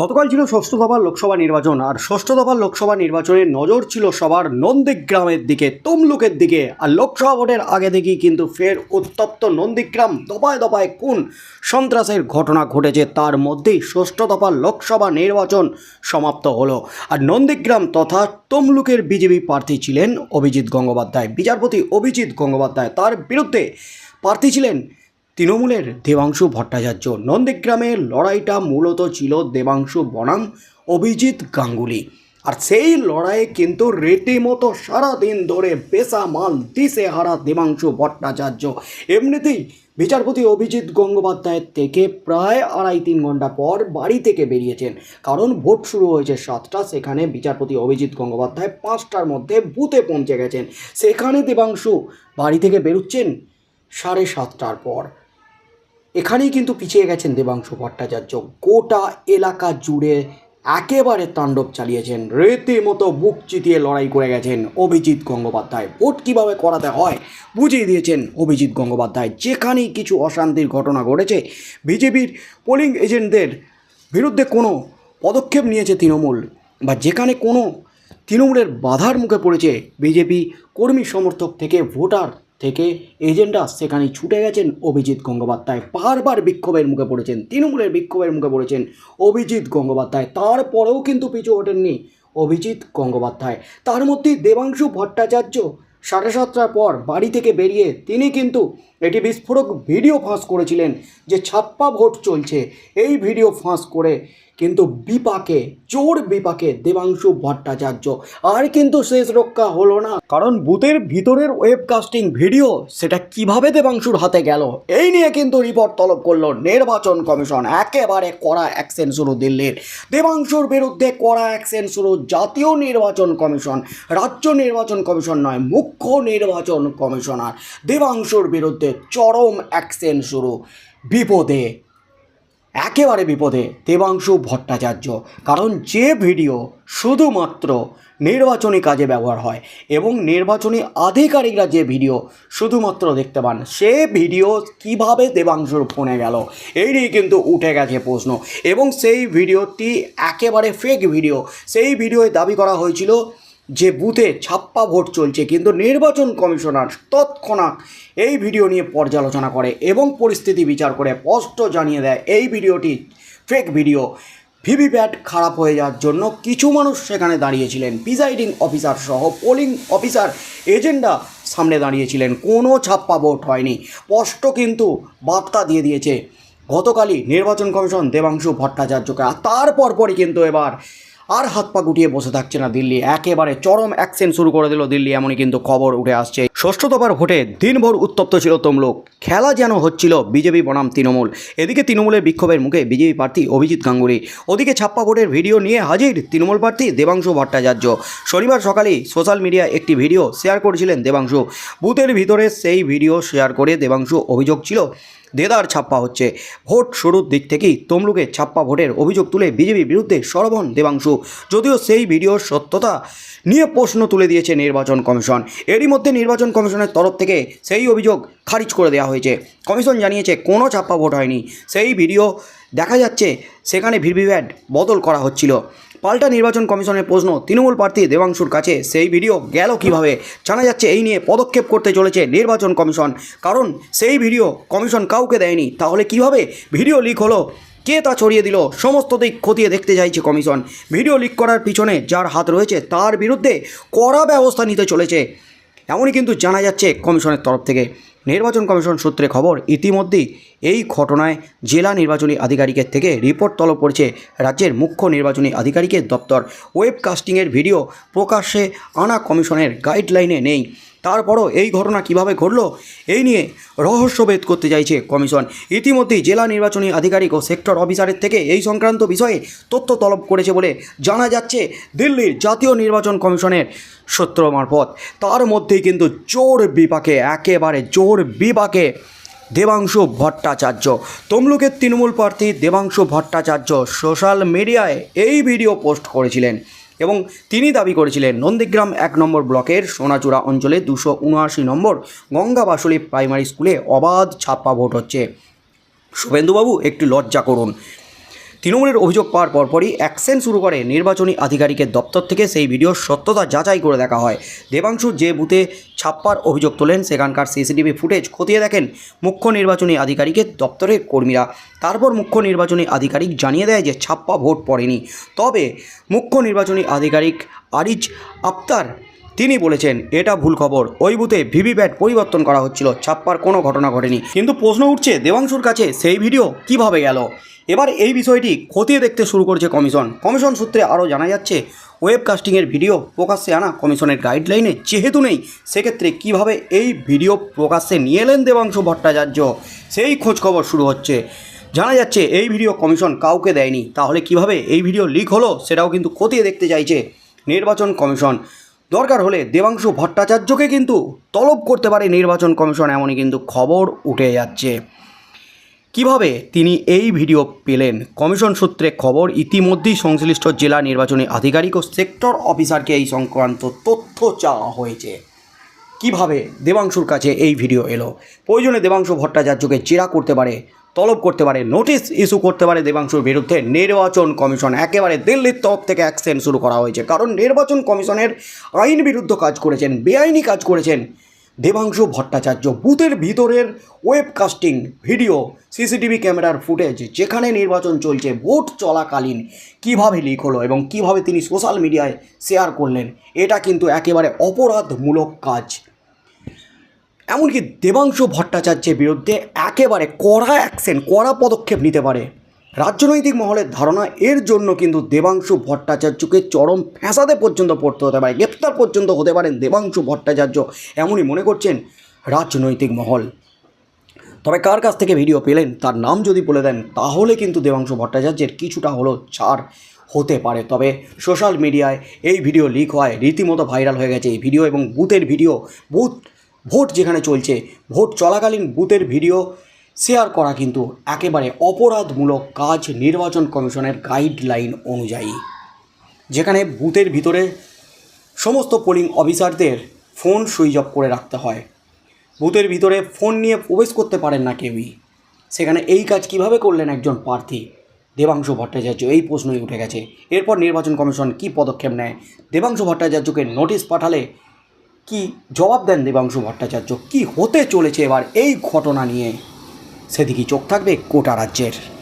গতকাল ছিল ষষ্ঠ দফার লোকসভা নির্বাচন, আর ষষ্ঠ দফার লোকসভা নির্বাচনে নজর ছিল সবার নন্দীগ্রামের দিকে, তমলুকের দিকে। আর লোকসভা ভোটের আগে থেকেই কিন্তু ফের উত্তপ্ত নন্দীগ্রাম, দফায় দফায় কোন সন্ত্রাসের ঘটনা ঘটেছে তার মধ্যেই ষষ্ঠ দফার লোকসভা নির্বাচন সমাপ্ত হলো। আর নন্দীগ্রাম তথা তমলুকের বিজেপি প্রার্থী ছিলেন অভিজিৎ গঙ্গোপাধ্যায়। বিচারপতি অভিজিৎ গঙ্গোপাধ্যায় তার বিরুদ্ধে প্রার্থী ছিলেন তৃণমূলের দেবাংশু ভট্টাচার্য। নন্দীগ্রামের লড়াইটা মূলত ছিল দেবাংশু বনাম, অভিজিৎ গাঙ্গুলি। আর সেই লড়াইয়ে কিন্তু রীতিমতো সারাদিন ধরে বেসা মাল দিশে হারা দেবাংশু ভট্টাচার্য। এমনিতেই বিচারপতি অভিজিৎ গঙ্গোপাধ্যায়ের থেকে প্রায় আড়াই তিন ঘণ্টা পর বাড়ি থেকে বেরিয়েছেন। কারণ ভোট শুরু হয়েছে সাতটা, সেখানে বিচারপতি অভিজিৎ গঙ্গোপাধ্যায় পাঁচটার মধ্যে বুথে পৌঁছে গেছেন। সেখানে দেবাংশু বাড়ি থেকে বেরোচ্ছেন সাড়ে সাতটার পর। এখানেই কিন্তু পিছিয়ে গেছেন দেবাংশু ভট্টাচার্য। গোটা এলাকা জুড়ে একেবারে তাণ্ডব চালিয়েছেন। রীতিমতো বুক চিতিয়ে লড়াই করে গেছেন অভিজিৎ গঙ্গোপাধ্যায়। ভোট কীভাবে করাতে হয় বুঝিয়ে দিয়েছেন অভিজিৎ গঙ্গোপাধ্যায়। যেখানেই কিছু অশান্তির ঘটনা ঘটেছে, বিজেপির পোলিং এজেন্টদের বিরুদ্ধে কোনো পদক্ষেপ নিয়েছে তৃণমূল বা যেখানে কোনো তৃণমূলের বাধার মুখে পড়েছে বিজেপি কর্মী সমর্থক থেকে ভোটার থেকে এজেন্ডা সেখানে ছুটে গেছেন। অভিজিৎ গঙ্গোপাধ্যায় বারবার বিক্ষোভের মুখে পড়েছেন, তৃণমূলের বিক্ষোভের মুখে পড়েছেন অভিজিৎ গঙ্গোপাধ্যায়। তারপরেও কিন্তু পিছু ওঠেননি অভিজিৎ গঙ্গোপাধ্যায়। তার মধ্যেই দেবাংশু ভট্টাচার্য সাড়ে সাতটার পর বাড়ি থেকে বেরিয়ে তিনি কিন্তু এটি বিস্ফোরক ভিডিও ফাঁস করেছিলেন যে ছাপ্পা ভোট চলছে। এই ভিডিও ফাঁস করে কিন্তু বিপাকে, চোর বিপাকে দেবাংশু ভট্টাচার্য। আর কিন্তু শেষ রক্ষা হলো না। কারণ বুথের ভিতরের ওয়েবকাস্টিং ভিডিও সেটা কীভাবে দেবাংশুর হাতে গেল? এই নিয়ে কিন্তু রিপোর্ট তলব করল নির্বাচন কমিশন। একেবারে কড়া অ্যাকশন শুরু দিল্লির। দেবাংশুর বিরুদ্ধে কড়া অ্যাকশন শুরু জাতীয় নির্বাচন কমিশন। রাজ্য নির্বাচন কমিশন নয়, মুখ্য নির্বাচন কমিশনার। দেবাংশুর বিরুদ্ধে চরম অ্যাকশন শুরু। বিপদে একেবারে বিপদে দেবাংশু ভট্টাচার্য। কারণ যে ভিডিও শুধুমাত্র নির্বাচনী কাজে ব্যবহার হয় এবং নির্বাচনী আধিকারিকরা যে ভিডিও শুধুমাত্র দেখতে পান, সে ভিডিও কীভাবে দেবাংশুর ফোনে গেল এই নিয়ে কিন্তু উঠে গেছে প্রশ্ন। এবং সেই ভিডিওটি একেবারে ফেক ভিডিও সেই ভিডিওয় দাবি করা হয়েছিল যে বুথে ছাপ্পা ভোট চলছে, কিন্তু নির্বাচন কমিশনার তৎক্ষণাৎ এই ভিডিও নিয়ে পর্যালোচনা করে এবং পরিস্থিতি বিচার করে স্পষ্ট জানিয়ে দেয়, এই ভিডিওটি ফেক ভিডিও ভিভিপ্যাট খারাপ হয়ে যাওয়ার জন্য কিছু মানুষ সেখানে দাঁড়িয়েছিলেন। প্রিজাইডিং অফিসার সহ পোলিং অফিসার এজেন্ডা সামনে দাঁড়িয়েছিলেন। কোনো ছাপ্পা ভোট হয়নি। স্পষ্ট কিন্তু বার্তা দিয়ে দিয়েছে, গতকালই নির্বাচন কমিশন দেবাংশু ভট্টাচার্যকে। আর তারপর পরই কিন্তু এবার আর হাত পা গুটিয়ে বসে থাকছে না দিল্লি। একেবারে চরম অ্যাকশন শুরু করে দিল দিল্লি, এমনই কিন্তু খবর উঠে আসছে। ষষ্ঠ দফার ভোটে দিনভর উত্তপ্ত ছিল তমলুক। খেলা যেন হচ্ছিল বিজেপি বনাম তৃণমূল। এদিকে তৃণমূলের বিক্ষোভের মুখে বিজেপি প্রার্থী অভিজিৎ গাঙ্গুলি। ওদিকে ছাপ্পা ভোটের ভিডিও নিয়ে হাজির তৃণমূল প্রার্থী দেবাংশু ভট্টাচার্য। শনিবার সকালেই সোশ্যাল মিডিয়ায় একটি ভিডিও শেয়ার করেছিলেন দেবাংশু। বুথের ভিতরে সেই ভিডিও শেয়ার করে দেবাংশু অভিযোগ ছিল দেদার ছাপ্পা হচ্ছে। ভোট শুরুর দিক থেকেই তমলুকে ছাপ্পা ভোটের অভিযোগ তুলে বিজেপির বিরুদ্ধে সরবন দেবাংশু। যদিও সেই ভিডিওর সত্যতা নিয়ে প্রশ্ন তুলে দিয়েছে নির্বাচন কমিশন। এরই মধ্যে নির্বাচন কমিশনের তরফ থেকে সেই অভিযোগ খারিজ করে দেওয়া হয়েছে। কমিশন জানিয়েছে, কোনো ছাপ্পা ভোট হয়নি। সেই ভিডিও দেখা যাচ্ছে, সেখানে ভিভিপ্যাট বদল করা হচ্ছিল। পাল্টা নির্বাচন কমিশনের প্রশ্ন তৃণমূল প্রার্থী দেবাংশুর কাছে। সেই ভিডিও গেল কীভাবে? জানা যাচ্ছে এই নিয়ে পদক্ষেপ করতে চলেছে নির্বাচন কমিশন। কারণ সেই ভিডিও কমিশন কাউকে দেয়নি। তাহলে কীভাবে ভিডিও লিক হলো? কে তা ছড়িয়ে দিল? সমস্ত দিক খতিয়ে দেখতে চাইছে কমিশন। ভিডিও লিক করার পিছনে যার হাত রয়েছে, তার বিরুদ্ধে কড়া ব্যবস্থা নিতে চলেছে। এমনই কিন্তু জানা যাচ্ছে কমিশনের তরফ থেকে। নির্বাচন কমিশন সূত্রে খবর, ইতিমধ্যেই এই ঘটনায় জেলা নির্বাচনী আধিকারিকের থেকে রিপোর্ট তলব করেছে রাজ্যের মুখ্য নির্বাচনী আধিকারিকের দপ্তর। ওয়েবকাস্টিংয়ের ভিডিও প্রকাশ্যে আনা কমিশনের গাইডলাইনে নেই। তারপরও এই ঘটনা কীভাবে ঘটল, এই নিয়ে রহস্যভেদ করতে চাইছে কমিশন। ইতিমধ্যেই জেলা নির্বাচনী আধিকারিক ও সেক্টর অফিসারের থেকে এই সংক্রান্ত বিষয়ে তথ্য তলব করেছে বলে জানা যাচ্ছে দিল্লির জাতীয় নির্বাচন কমিশনের সূত্র মারফত। তার মধ্যেই কিন্তু জোর বিপাকে, একেবারে জোর বিপাকে দেবাংশু ভট্টাচার্য। তমলুকের তৃণমূল প্রার্থী দেবাংশু ভট্টাচার্য সোশ্যাল মিডিয়ায় এই ভিডিও পোস্ট করেছিলেন। এবং তিনি দাবি করেছিলেন, নন্দীগ্রাম এক নম্বর ব্লকের সোনাচূড়া অঞ্চলে দুশো উনআশি নম্বর গঙ্গাবাসলী প্রাইমারি স্কুলে অবাধ ছাপ্পা ভোট হচ্ছে। শুভেন্দুবাবু, একটু লজ্জা করুন। তৃণমূলের অভিযোগ পাওয়ার পরপরই অ্যাকশন শুরু করে নির্বাচনী আধিকারিকের দপ্তর থেকে সেই ভিডিওর সত্যতা যাচাই করে দেখা হয়। দেবাংশু যে বুথে ছাপ্পার অভিযোগ তোলেন, সেখানকার সিসিটিভি ফুটেজ খতিয়ে দেখেন মুখ্য নির্বাচনী আধিকারিকের দপ্তরের কর্মীরা। তারপর মুখ্য নির্বাচনী আধিকারিক জানিয়ে দেয় যে ছাপ্পা ভোট পড়েনি। তবে মুখ্য নির্বাচনী আধিকারিক আরিজ আফতার তিনি বলেছেন, এটা ভুল খবর। ওই বুথে ভিভিপ্যাট পরিবর্তন করা হচ্ছিল। ছাপ্পার কোনো ঘটনা ঘটেনি। কিন্তু প্রশ্ন উঠছে, দেবাংশুর কাছে সেই ভিডিও কীভাবে গেল? এবার এই বিষয়টি খতিয়ে দেখতে শুরু করেছে কমিশন। কমিশন সূত্রে আরও জানা যাচ্ছে ওয়েব কাস্টিংয়ের ভিডিও প্রকাশ্যে আনা কমিশনের গাইডলাইনে যেহেতু নেই, সেক্ষেত্রে কীভাবে এই ভিডিও প্রকাশ্যে নিয়ে এলেন দেবাংশু ভট্টাচার্য, সেই খোঁজখবর শুরু হচ্ছে। জানা যাচ্ছে, এই ভিডিও কমিশন কাউকে দেয়নি। তাহলে কীভাবে এই ভিডিও লিক হলো, সেটাও কিন্তু খতিয়ে দেখতে চাইছে নির্বাচন কমিশন। দরকার হলে দেবাংশু ভট্টাচার্যকে কিন্তু তলব করতে পারে নির্বাচন কমিশন, এমনই কিন্তু খবর উঠে যাচ্ছে। কীভাবে তিনি এই ভিডিও পেলেন? কমিশন সূত্রে খবর, ইতিমধ্যেই সংশ্লিষ্ট জেলা নির্বাচনী আধিকারিক ও সেক্টর অফিসারকে এই সংক্রান্ত তথ্য চাওয়া হয়েছে। কীভাবে? দেবাংশুর কাছে এই ভিডিও এলো। প্রয়োজনে দেবাংশু ভট্টাচার্যকে জেরা করতে পারে, তলব করতে পারে, নোটিশ ইস্যু করতে পারে দেবাংশুর বিরুদ্ধে। নির্বাচন কমিশন একেবারে দিল্লির তরফ থেকে অ্যাকশন শুরু করা হয়েছে। কারণ নির্বাচন কমিশনের আইন বিরুদ্ধ কাজ করেছেন, বেআইনি কাজ করেছেন। দেবাংশু ভট্টাচার্য বুথের ভিতরের ওয়েবকাস্টিং ভিডিও, সিসিটিভি ক্যামেরার ফুটেজ, যেখানে নির্বাচন চলছে, ভোট চলাকালীন কীভাবে লিক হলো এবং কীভাবে তিনি সোশ্যাল মিডিয়ায় শেয়ার করলেন, এটা কিন্তু একেবারে অপরাধমূলক কাজ। এমনকি দেবাংশু ভট্টাচার্যের বিরুদ্ধে একেবারে কড়া অ্যাকশন কড়া পদক্ষেপ নিতে পারে। রাজনৈতিক মহলের ধারণা, এর জন্য কিন্তু দেবাংশু ভট্টাচার্যকে চরম ফ্যাঁসাতে পর্যন্ত পড়তে হতে পারে, গ্রেপ্তার পর্যন্ত হতে পারেন দেবাংশু ভট্টাচার্য, এমনই মনে করছেন রাজনৈতিক মহল। তবে কার কাছ থেকে ভিডিও পেলেন, তার নাম যদি বলে দেন, তাহলে কিন্তু দেবাংশু ভট্টাচার্যের কিছুটা হলো ছাড় হতে পারে। তবে সোশ্যাল মিডিয়ায় এই ভিডিও লিক হয় রীতিমতো ভাইরাল হয়ে গেছে এই ভিডিও এবং বুথের ভিডিও, বুথ, ভোট যেখানে চলছে, ভোট চলাকালীন বুথের ভিডিও শেয়ার করা কিন্তু একেবারে অপরাধমূলক কাজ নির্বাচন কমিশনের গাইডলাইন অনুযায়ী। যেখানে বুথের ভিতরে সমস্ত পোলিং অফিসারদের ফোন সুইচ অফ করে রাখতে হয়। বুথের ভিতরে ফোন নিয়ে প্রবেশ করতে পারেন না কেউই। সেখানে এই কাজ কীভাবে করলেন একজন প্রার্থী? দেবাংশু ভট্টাচার্য, এই প্রশ্নই উঠে গেছে। এরপর নির্বাচন কমিশন কী পদক্ষেপ নেয়? দেবাংশু ভট্টাচার্যকে নোটিশ পাঠালে কি জবাব দেন দেবাংশু ভট্টাচার্য? কি হতে চলেছে এবার এই ঘটনা নিয়ে? সেদিকেই চোখ থাকবে কোটা রাজ্যের।